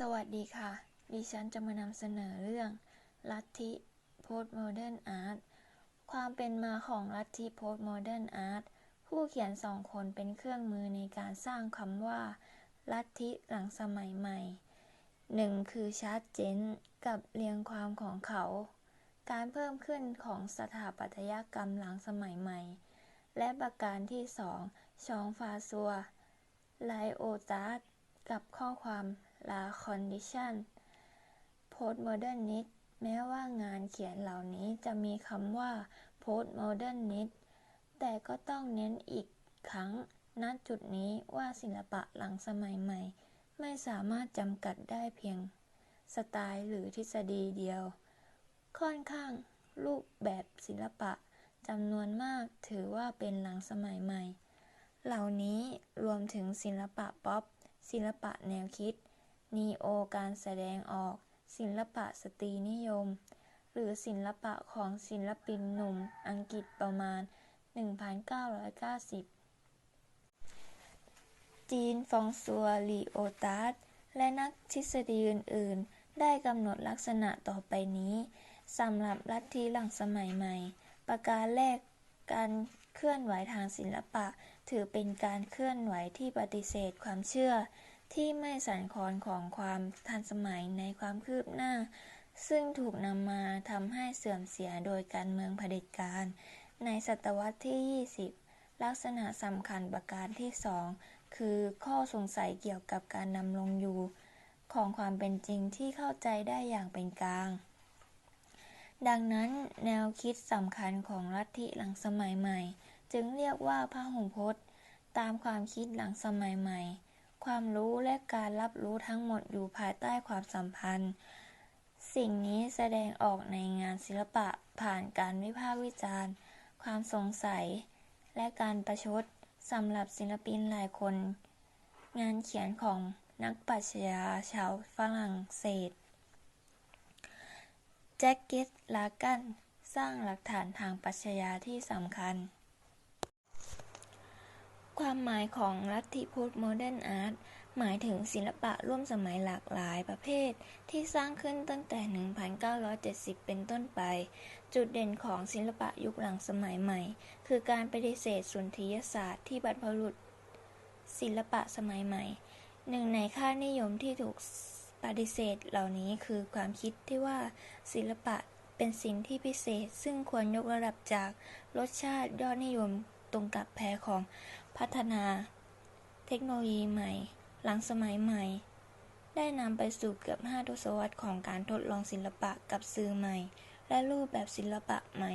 สวัสดีค่ะ ดิฉันจะมานำเสนอเรื่อง ลัทธิ Postmodern Art ความเป็นมาของลัทธิ Postmodern Art ผู้เขียนสองคนเป็นเครื่องมือในการสร้างคำว่า ลัทธิหลังสมัยใหม่หนึ่งคือชาร์จเจนกับเรียงความของเขา การเพิ่มขึ้นของสถาปัตยกรรมหลังสมัยใหม่ และประการที่สองชองฟาซัวไลโอตาส กับข้อความ La Condition Postmodernist แม้ว่างานเขียนเหล่านี้จะมีคำว่า Postmodernist แต่ก็ต้องเน้นอีกครั้งณจุดนี้ว่าศิลปะหลังสมัยใหม่ ไม่สามารถจำกัดได้เพียง สไตล์หรือทฤษฎีเดียว ค่อนข้างรูปแบบศิลปะจำนวนมากถือว่าเป็นหลังสมัยใหม่ เหล่านี้รวมถึงศิลปะป๊อป ศิลปะแนวคิด นีโอการแสดงออก ศิลปะสตรีนิยม หรือศิลปะของศิลปินหนุ่มอังกฤษประมาณ 1990 จีนฟองซัวลีโอตาร์ดและนักทฤษฎีอื่น ๆ ได้กำหนดลักษณะต่อไปนี้สำหรับลัทธิหลังสมัยใหม่ ประการแรกการ เคลื่อนไหวทางศิลปะ ถือเป็นการเคลื่อนไหวที่ปฏิเสธความเชื่อ ที่ไม่สั่นคลอนของความทันสมัยในความคืบหน้า ซึ่งถูกนำมาทำให้เสื่อมเสียโดยการเมืองเผด็จการ ในศตวรรษที่ 20 ลักษณะสำคัญประการที่สองคือข้อสงสัยเกี่ยวกับการดำรงอยู่ ของความเป็นจริงที่เข้าใจได้อย่างเป็นกลาง ดังนั้นแนวคิดสำคัญของลัทธิหลังสมัยใหม่ จึงเรียกว่าพหุพจน์ ตามความคิดหลังสมัยใหม่ ความรู้และการรับรู้ทั้งหมดอยู่ภายใต้ความสัมพันธ์ สิ่งนี้แสดงออกในงานศิลปะผ่านการวิพากษ์วิจารณ์ ความสงสัย และการประชดสำหรับศิลปินหลายคน งานเขียนของนักปรัชญาชาวฝรั่งเศส แจ็คเก็ตลากัน สร้างหลักฐานทางปรัชญาที่สำคัญ ความหมายของลัทธิพุทธโมเดิร์นอาร์ตหมายถึงศิลปะร่วมสมัยหลากหลายประเภท ที่สร้างขึ้นตั้งแต่ 1970 เป็นต้นไป จุดเด่นของศิลปะยุคหลังสมัยใหม่ คือการปฏิเสธสุนทรียศาสตร์ที่บรรพบุรุษศิลปะสมัยใหม่ หนึ่งในค่านิยมที่ถูก ปฏิเสธเหล่านี้คือความคิดที่ว่าศิลปะเป็นสิ่งที่พิเศษ ซึ่งควรยกระดับจากรสชาติยอดนิยมตรงกับแพรของพัฒนา เทคโนโลยีใหม่ หลังสมัยใหม่ ได้นำไปสู่เกือบ 5 ทศวรรษของการทดลองศิลปะกับสื่อใหม่ และรูปแบบศิลปะใหม่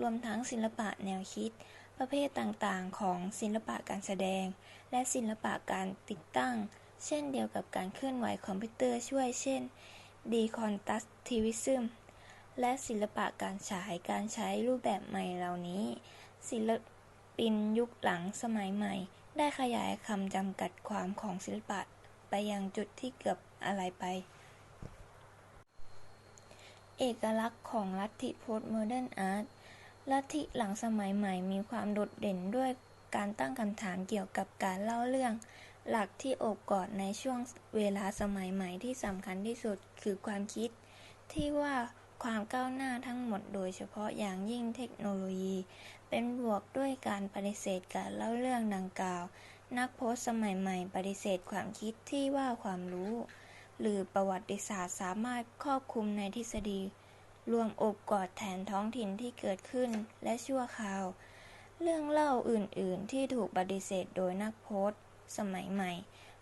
รวมทั้งศิลปะแนวคิด ประเภทต่างๆ ของศิลปะการแสดง และศิลปะการติดตั้ง เช่นเดียวกับการเคลื่อนไหวคอมพิวเตอร์ช่วยเช่น Deconstructivism และศิลปะการฉายการใช้รูปแบบใหม่เหล่านี้ ศิลปินยุคหลังสมัยใหม่ ได้ขยายคำจำกัดความของศิลปะไปยังจุดที่เกือบอะไรไป เอกลักษณ์ของลัทธิโพสต์โมเดิร์นอาร์ตลัทธิหลังสมัยใหม่มีความโดดเด่นด้วยการตั้งคำถามเกี่ยวกับการเล่าเรื่อง หลักที่โอบกอดในช่วงเวลาสมัยใหม่ที่สำคัญที่สุดคือความคิด ที่ว่าความก้าวหน้าทั้งหมดโดยเฉพาะอย่างยิ่งเทคโนโลยี เป็นบวกด้วยการปฏิเสธการเล่าเรื่องดังกล่าว นักโพสต์สมัยใหม่ปฏิเสธความคิดที่ว่าความรู้ หรือประวัติศาสตร์สามารถครอบคลุมในทฤษฎี รวมอบกอดแทนท้องถิ่นที่เกิดขึ้นและชั่วคราว เรื่องเล่าอื่นๆที่ถูกปฏิเสธโดยนักโพสต์ สมัยใหม่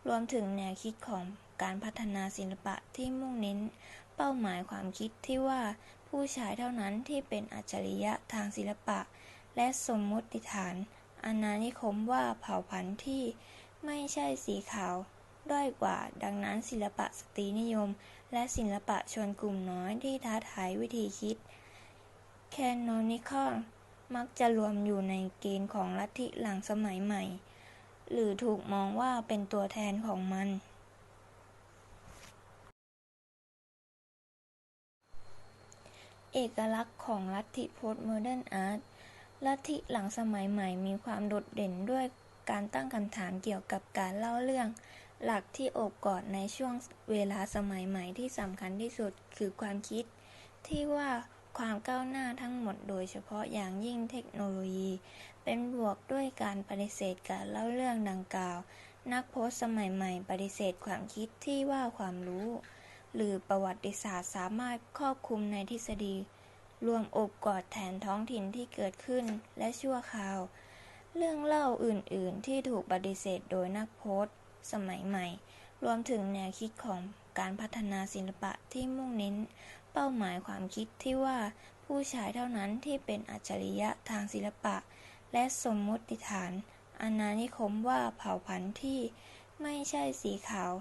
รวมถึงแนวคิดของการพัฒนาศิลปะที่มุ่งเน้น เป้าหมายความคิดที่ว่าผู้ชายเท่านั้นที่เป็นอัจฉริยะทางศิลปะ และสมมติฐานอาณานิคมว่าเผ่าพันธุ์ที่ไม่ใช่สีขาว ด้อยกว่า ดังนั้นศิลปะสตรีนิยม และศิลปะชนกลุ่มน้อยที่ท้าทายวิธีคิด แคนโนนิคอลมักจะรวมอยู่ในเกณฑ์ของลัทธิหลังสมัยใหม่ หรือถูกมองว่าเป็นตัวแทนของมันเอกลักษณ์ของลัทธิโพสต์โมเดิร์นอาร์ต ลัทธิหลังสมัยใหม่มีความโดดเด่นด้วยการตั้งคำถามเกี่ยวกับการเล่าเรื่อง หลักที่โอบกอดในช่วงเวลาสมัยใหม่ที่สำคัญที่สุดคือความคิด ที่ว่าความก้าวหน้าทั้งหมดโดยเฉพาะอย่างยิ่งเทคโนโลยี เป็นบวกด้วยการปฏิเสธการเล่าเรื่องดังกล่าว นักโพสต์สมัยใหม่ปฏิเสธความคิดที่ว่าความรู้ หรือประวัติศาสตร์สามารถครอบคลุมในทฤษฎี รวมอบกอดแทนท้องถิ่นที่เกิดขึ้นและชั่วคราว เรื่องเล่าอื่นๆ ที่ถูกปฏิเสธโดยนักโพสต์สมัยใหม่ รวมถึงแนวคิดของการพัฒนาศิลปะที่มุ่งเน้น เป้าหมายความคิดที่ว่าผู้ชายเท่านั้นที่เป็นอัจฉริยะทางศิลปะ และสมมติฐานอาณานิคมว่าเผ่าพันธุ์ที่ไม่ใช่สีขาว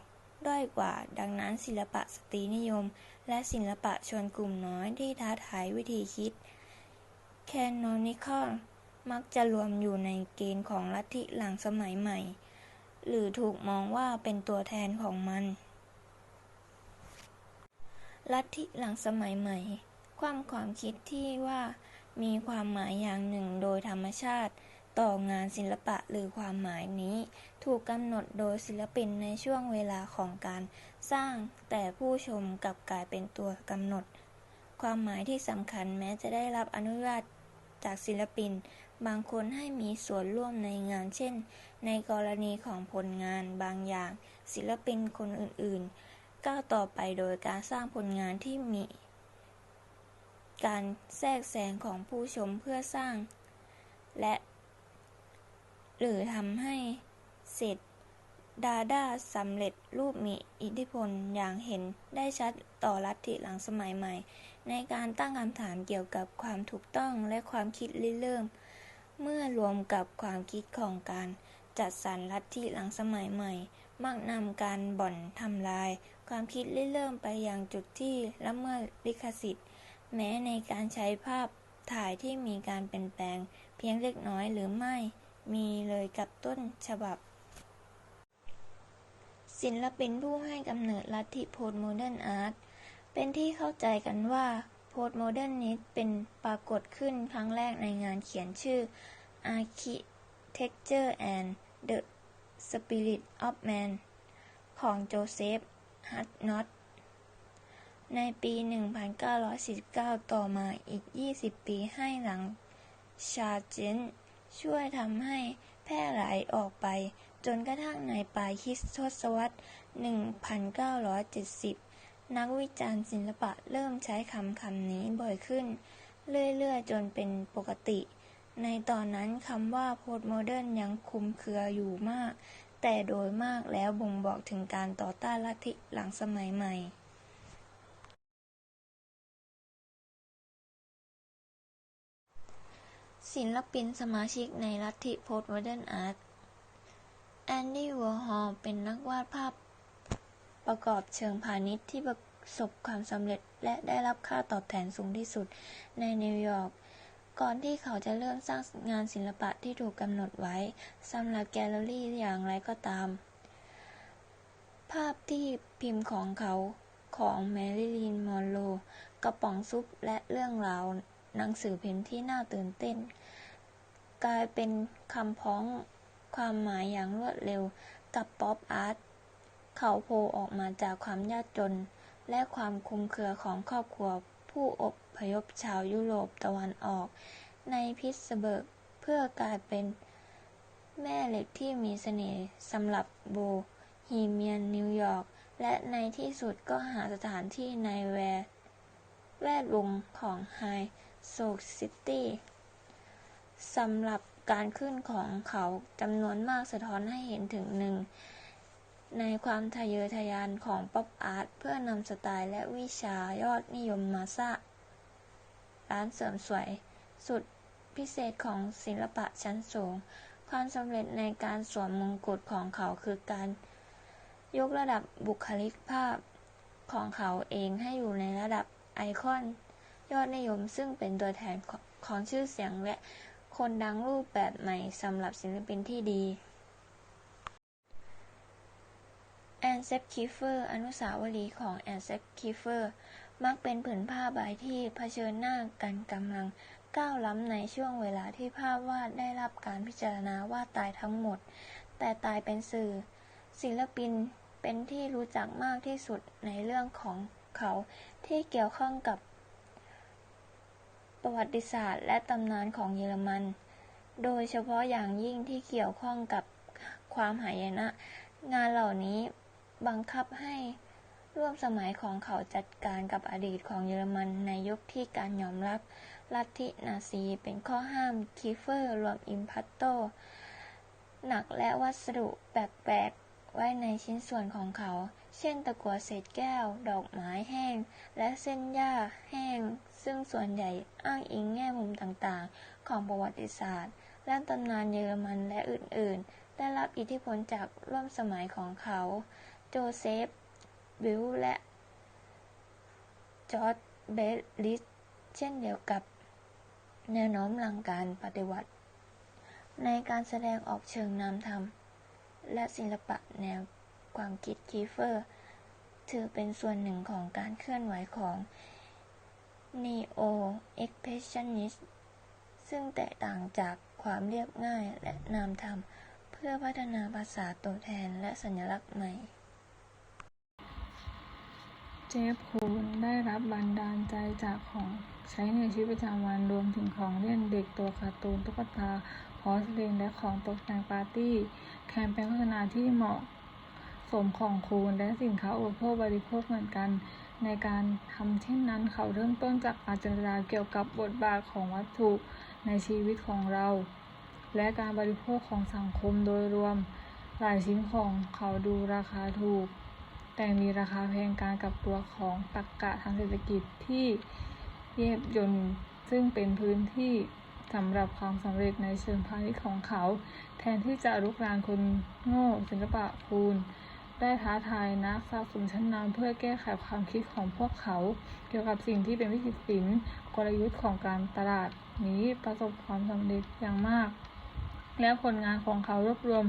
ด้อยกว่า ดังนั้นศิลปะสตรีนิยม และศิลปะชนกลุ่มน้อยที่ท้าทายวิธีคิด แคนนอนิคอลมักจะรวมอยู่ในเกณฑ์ของลัทธิหลังสมัยใหม่ หรือถูกมองว่าเป็นตัวแทนของมัน ลัทธิหลังสมัยใหม่ ความความคิดที่ว่า มีความหมายอย่างหนึ่งโดยธรรมชาติ ต่องานศิลปะหรือความหมายนี้ ถูกกำหนดโดยศิลปินในช่วงเวลาของการสร้าง แต่ผู้ชมกลับกลายเป็นตัวกำหนด ความหมายที่สำคัญแม้จะได้รับอนุญาตจากศิลปิน บางคนให้มีส่วนร่วมในงาน เช่น ในกรณีของผลงานบางอย่าง ศิลปินคนอื่นๆก้าวต่อไปโดยการสร้างผลงานที่มี การแทรกแซงของผู้ชมเพื่อสร้าง และ หรือทำให้เสร็จดาด้าสำเร็จรูปมีอิทธิพลอย่างเห็นได้ชัดต่อลัทธิหลังสมัยใหม่ ในการตั้งคำถามเกี่ยวกับความถูกต้องและความคิดริเริ่ม เมื่อรวมกับความคิดของการจัดสรรลัทธิหลังสมัยใหม่ มักนำการบ่อนทำลาย ความคิดริเริ่มไปยังจุดที่ละเมิดลิขสิทธิ์ แม้ในการใช้ภาพถ่ายที่มีการเปลี่ยนแปลง เพียงเล็กน้อยหรือไม่ มีเลยกับต้นฉบับ ศิลปินผู้ให้กำเนิดลัทธิโพสต์โมเดิร์นอาร์ตเป็นที่เข้าใจกันว่าโพสต์โมเดิร์นนิสเป็นปรากฏขึ้นครั้งแรกในงานเขียนชื่อ Architecture and the Spirit of Man ของโจเซฟฮัตนอต ในปี 1949 ต่อมาอีก 20 ปีให้หลัง ชาเจนช่วยทำให้แพร่หลายออกไป จนกระทั่งในปลายคริสตศตวรรษ 1970 นักวิจารณ์ศิลปะเริ่มใช้คำคำนี้บ่อยขึ้น เรื่อยๆ จนเป็นปกติ ในตอนนั้นคำว่าโพสต์โมเดิร์นยังคุมเครืออยู่มาก แต่โดยมากแล้วบ่งบอกถึงการต่อต้านลัทธิหลังสมัยใหม่ ศิลปินสมาชิกในลัทธิโพสต์โมเดิร์นอาร์ต แอนดี้วอร์ฮอลเป็นนักวาดภาพ ประกอบเชิงพาณิชย์ที่ประสบความสำเร็จและได้รับค่าตอบแทนสูงที่สุดในนิวยอร์ก ก่อนที่เขาจะเริ่มสร้างงานศิลปะที่ถูกกำหนดไว้สำหรับแกลเลอรี่อย่างไรก็ตาม ภาพที่พิมพ์ของเขาของแมริลีนมอนโรกระป๋องซุปและเรื่องราว หนังสือพิมพ์ที่น่าตื่นเต้น กลายเป็นคำพ้องความหมายอย่างรวดเร็วกับป๊อปอาร์ตเขาโผล่ออกมาจากความยากจน และความคลุมเครือของครอบครัวผู้อบพยพชาวยุโรปตะวันออก ในพิตสเบิร์กเพื่อกลายเป็นแม่เหล็กที่มีเสน่ห์สำหรับโบฮีเมียนนิวยอร์กและในที่สุดก็หาสถานที่ในแวร์แวดวงของไฮ โซซิตี้สำหรับการขึ้นของเขาจำนวนมากสะท้อนให้เห็นถึงหนึ่ง ในความทะเยอทะยานของป๊อปอาร์ตเพื่อนำสไตล์และวิชายอดนิยมมาสร้างร้านเสริมสวย สุดพิเศษของศิลปะชั้นสูง ความสำเร็จในการสวมมงกุฎของเขาคือการยกระดับบุคลิกภาพของเขาเองให้อยู่ในระดับไอคอน ยอดนิยมซึ่งเป็นตัวแทนของชื่อเสียงและคนดังรูปแบบใหม่สำหรับศิลปินที่ดี แอนเซปคิเฟอร์อนุสาวรีย์ของแอนเซปคิเฟอร์มักเป็นผืนผ้าใบที่เผชิญหน้ากันกำลังก้าวล้ำในช่วงเวลาที่ภาพวาดได้รับการพิจารณาว่าตายทั้งหมด แต่ตายเป็นสื่อ ศิลปินเป็นที่รู้จักมากที่สุดในเรื่องของเขาที่เกี่ยวข้องกับ ประวัติศาสตร์และตำนานของเยอรมัน โดยเฉพาะอย่างยิ่งที่เกี่ยวข้องกับความหายนะ งานเหล่านี้บังคับให้ร่วมสมัยของเขาจัดการกับอดีตของเยอรมันในยุคที่การยอมรับลัทธินาซีเป็นข้อห้ามคีเฟอร์รวมอิมพัตโต หนักและวัสดุแปลก ไว้ในชิ้นส่วนของเขา เช่นตะกั่วเศษแก้ว ดอกไม้แห้ง และเส้นหญ้าแห้ง ซึ่งส่วนใหญ่อ้างอิงแง่มุมต่างๆ ของประวัติศาสตร์ และตำนานเยอรมันและอื่นๆ ได้รับอิทธิพลจากร่วมสมัยของเขา โจเซฟ บิลและจอร์จเบลลิสเช่นเดียวกับแนวโน้มหลังการปฏิวัติ ในการแสดงออกเชิงนามธรรม และศิลปะแนวความคิดคีเฟอร์ ถือเป็นส่วนหนึ่งของการเคลื่อนไหวของ Neo Expressionist ซึ่งแตกต่างจากความเรียบง่ายและนามธรรม เพื่อพัฒนาภาษาตัวแทนและสัญลักษณ์ใหม่ เจฟคูนได้รับบันดาลใจจากของใช้ในชีวิตประจำวันรวมถึงของเล่นเด็กตัวการ์ตูนตุ๊กตา พอสเลนและของตกแต่งปาร์ตี้ แคมเปญโฆษณาที่เหมาะสมของคูนและสินค้าอุปโภคบริโภคเหมือนกัน ในการทำเช่นนั้นเขาเริ่มต้นจากการจินตนาการเกี่ยวกับบทบาทของวัตถุในชีวิตของเรา และการบริโภคของสังคมโดยรวม หลายชิ้นของเขาดูราคาถูก แต่มีราคาแพงการกับตัวของตรรกะทางเศรษฐกิจที่แยบยลซึ่งเป็นพื้นที่ สำหรับความสำเร็จในเชิงพาณิชย์ของเขา แทนที่จะรุกรานคนโง่ศิลปะคูณได้ท้าทายนักสะสมชั้นนำเพื่อแก้ไขความคิดของพวกเขา เกี่ยวกับสิ่งที่เป็นวิถีศิลป์กลยุทธ์ของการตลาดนี้ประสบความสำเร็จอย่างมาก และผลงานของเขารวบรวม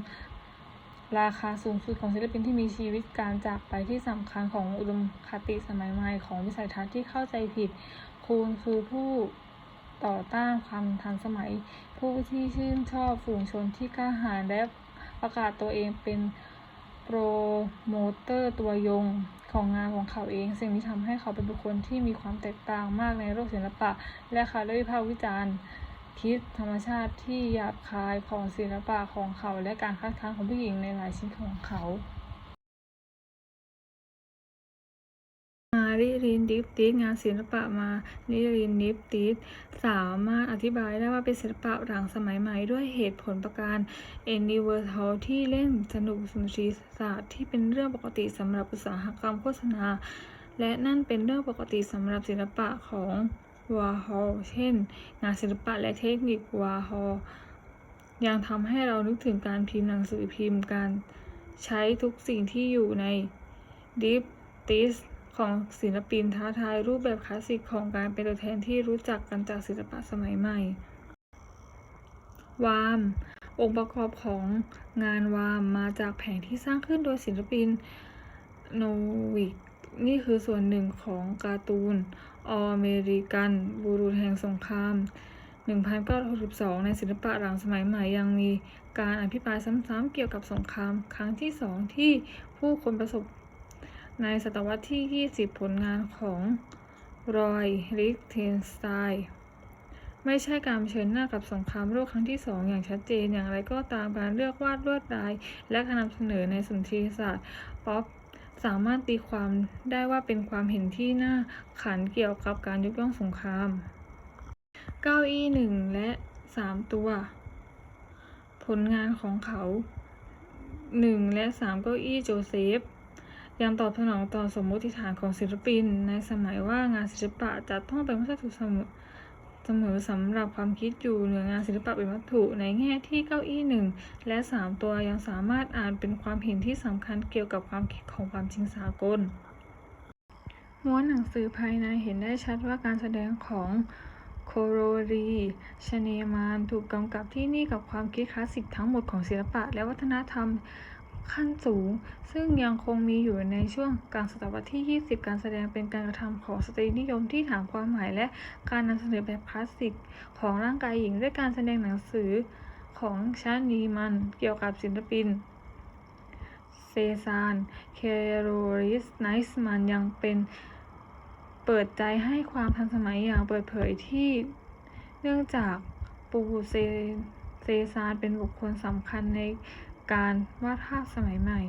ราคาสูงสุดของศิลปินที่มีชีวิตการจากไปที่สำคัญของอุดมคติสมัยใหม่ของวิสัยทัศน์ที่เข้าใจผิด คูณคือผู้ ต่อต้านความทันสมัย ผู้ที่ชื่นชอบฝูงชนที่กล้าหาญและประกาศตัวเองเป็นโปรโมเตอร์ตัวยงของงานของเขาเอง สิ่งที่ทำให้เขาเป็นบุคคลที่มีความแตกต่างมากในโลกศิลปะ และเขาได้วิพากษ์วิจารณ์พิษธรรมชาติที่หยาบคายของศิลปะของเขา และการคัดค้านของผู้หญิงในหลายชิ้นของเขาาริลินดิฟติสงานศิลปะมาริลินดิฟติสสามารถอธิบายได้ว่าเป็นศิลปะหลังสมัยใหม่ด้วยเหตุผลประการเอนดิเวอร์ทอลที่เล่นสนุกดนตรีศาสตร์ที่เป็นเรื่องปกติสำหรับอุตสาหกรรมโฆษณา และนั่นเป็นเรื่องปกติสำหรับศิลปะของวาฮอลเช่น งานศิลปะและเทคนิควาฮอลยังทำให้เรานึกถึงการพิมพ์หนังสือพิมพ์การใช้ทุกสิ่งที่อยู่ในดิฟติส ของศิลปินท้าทายรูปแบบคลาสสิกของการเป็นตัวแทนที่รู้จักกันจากศิลปะสมัยใหม่ วาม องค์ประกอบของงานวามมาจากแผงที่สร้างขึ้นโดยศิลปินโนวิกนี่คือส่วนหนึ่งของการ์ตูนอเมริกัน บูรุษแห่งสงคราม 1962 ในศิลปะหลังสมัยใหม่ยังมีการอภิปรายซ้ำๆเกี่ยวกับสงคราม ครั้งที่สองที่ผู้คนประสบ ในศตวรรษที่ 20 ผลงานของรอยลิกเทนสไตน์ไม่ใช่การเผชิญหน้ากับสงครามโลกครั้งที่สอย่างชัดเจนอย่างไรก็ตามการเลือกวาดลวดลาย และการนำเสนอในสุนทรียศาสตร์ป๊อปสามารถตีความได้ว่าเป็นความเห็นที่น่าขันเกี่ยวกับการยกย่องสงครามเก้าอี้หนึ่งและสามตัว ผลงานของเขาหนึ่งและสามเก้าอี้โจเซฟ ยังตอบสนองต่อสมมติฐานของศิลปิน ในสมัยว่างานศิลปะจะต้องเป็นวัสดุเสมอเสมอสำหรับความคิดอยู่เหนืองานศิลปะเป็นวัตถุในแง่ที่เก้าอี้หนึ่งและสามตัวยังสามารถอ่านเป็นความเห็นที่สำคัญเกี่ยวกับความคิดของความจริงสากลม้วนหนังสือภายในเห็นได้ชัดว่าการแสดงของโคโรรีชเนมานถูกกำกับที่นี่กับความคิดคลาสสิกทั้งหมดของศิลปะและวัฒนธรรม ขั้นสูง ซึ่งยังคงมีอยู่ในช่วงกลางศตวรรษที่ 20 การแสดงเป็นการกระทำของสตรีนิยมที่ถามความหมายและการนำเสนอแบบคลาสสิกของร่างกายหญิงด้วยการแสดงหนังสือของชานีมันเกี่ยวกับศิลปินเซซานเคโรริสไนส์มันยังเป็นเปิดใจให้ความทันสมัยอย่างเปิดเผยที่เนื่องจากปูเซเซซานเป็นบุคคลสำคัญใน การวาดภาพสมัยใหม่